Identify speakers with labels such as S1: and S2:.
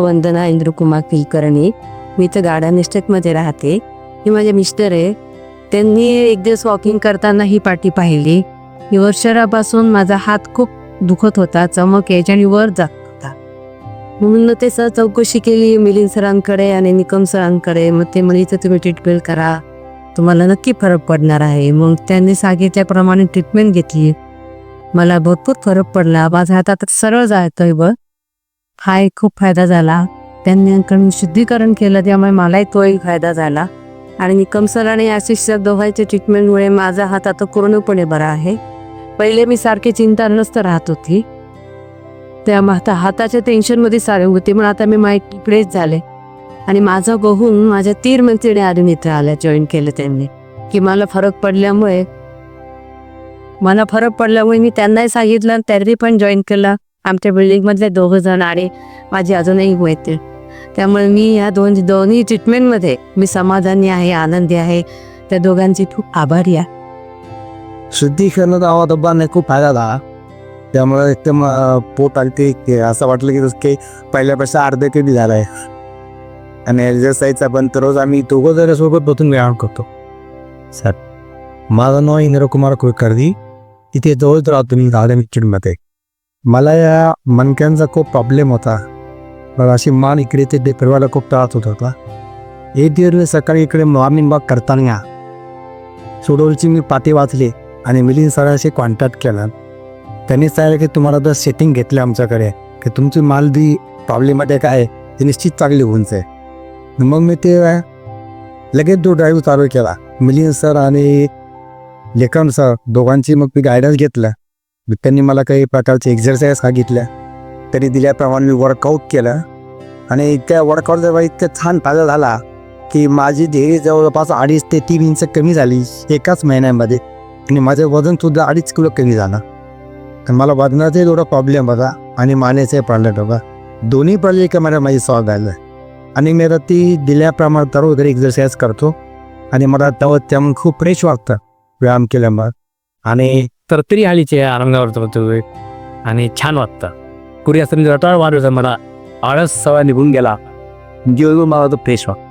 S1: नाव वंदना इंद्रकुमार कुलकर्णी. मी तर गार्डन इस्टेटमध्ये राहते. ही माझे मिस्टर आहे. त्यांनी एक दिवस वॉकिंग करताना ही पाठी पाहिली. वर्षरापासून माझा हात खूप दुखत होता. चमक यायची आणि वर जात होता. म्हणून ते सर चौकशी केली मिलिंद सरांकडे आणि निकम सरांकडे. मग ते म्हणे "इथं तुम्ही ट्रीटमेंट करा. तुम्हाला नक्की फरक पडणार आहे. मग त्यांनी सांगितल्याप्रमाणे ट्रीटमेंट घेतली. मला भरपूर फरक पडला. माझा हात आता सरळ जातोय बघ हा एक खूप फायदा झाला. त्यांनी शुद्धीकरण केलं त्यामुळे मलाही तोही फायदा झाला. आणि निकम सर आणि आशिष सर दोघांच्या ट्रीटमेंटमुळे माझा हात आता पूर्णपणे बरा आहे. पहिले मी सारखी चिंता नसत राहत होती. त्या आता हाताच्या टेन्शनमध्ये सारे होते पण आता मी माहीत इकडेच झाले. आणि माझं बघून माझ्या तीर मैत्रिणी आधी मित्र आल्या जॉईन केलं त्यांनी. की मला फरक पडल्यामुळे मला फरक पडल्यामुळे मी त्यांनाही सांगितलं आणि त्यांनी पण जॉईन केलं. आमच्या बिल्डिंगमधले दोघं जण आणि माझी अजूनही मैत्रीण. त्यामुळे मी या दोन दोन्ही ट्रीटमेंटमध्ये मी समाधानी आहे आनंदी आहे. त्या दोघांची खूप आभारी आहे.
S2: शुद्धीकरणाचा आवाज नाही खूप फायदा झाला. त्यामुळे एकदम पोट अगदी असं वाटलं की जसं काही पहिल्यापेक्षा अर्धे कधी झालाय. आणि एक्झरसाईजचा पण तर रोज आम्ही दोघं जरा सोबत बसून व्यायाम करतो. सर माझं नाव इंद्रकुमार कुलकर्णी. इथे जवळच राहतो मी गार्डनमध्ये मला या मणक्यांचा खूप प्रॉब्लेम होता. पण अशी मान इकडे ते फिरवायला खूप त्रास होत होता. एक दिवस सकाळी इकडे मॉर्निंग वॉक करताना सुडोलची मी पाती वाचली आणि मिलिंद सरांशी कॉन्टॅक्ट केला. त्यांनी सांगितलं की तुम्हाला जर सेटिंग घेतलं आमच्याकडे की तुमची माल दी प्रॉब्लेमॅटिक आहे ती निश्चित चांगली होऊन जाईल. मग मी ते लगेच तो ड्राईव्ह चालू केला. मिलिंद सर आणि लेखन सर दोघांची मग मी गायडन्स घेतलं. त्यांनी मला काही प्रकारचे एक्झरसाईज सांगितल्या त्यांनी दिल्याप्रमाणे मी वर्कआउट केलं. आणि त्या वर्कआउट जेव्हा इतकं छान फायदा झाला की माझी ध्येय जवळपास अडीच ते तीन इंच कमी झाली एकाच महिन्यामध्ये. आणि माझं वजनसुद्धा अडीच किलो कमी झालं. कारण मला वजनाचाही थोडा प्रॉब्लेम होता आणि मानेचाही प्रॉब्लेम होता. दोन्ही प्रॉब्लेम एका मला माझी सॉल्व झालं. आणि मी आता ती दिल्याप्रमाणे दररोज घरी एक्झरसाईज करतो. आणि मला तेव्हा त्यामुळे खूप फ्रेश वाटतं. व्यायाम केल्यामुळे. आणि
S3: तरतरी आलीचे आनंदावर होतो आणि छान वाटतं. पूर्वी असताना रटाळ वाढ मला आळस सवय निघून गेला.
S2: जीवन मला तो फ्रेश वाटतं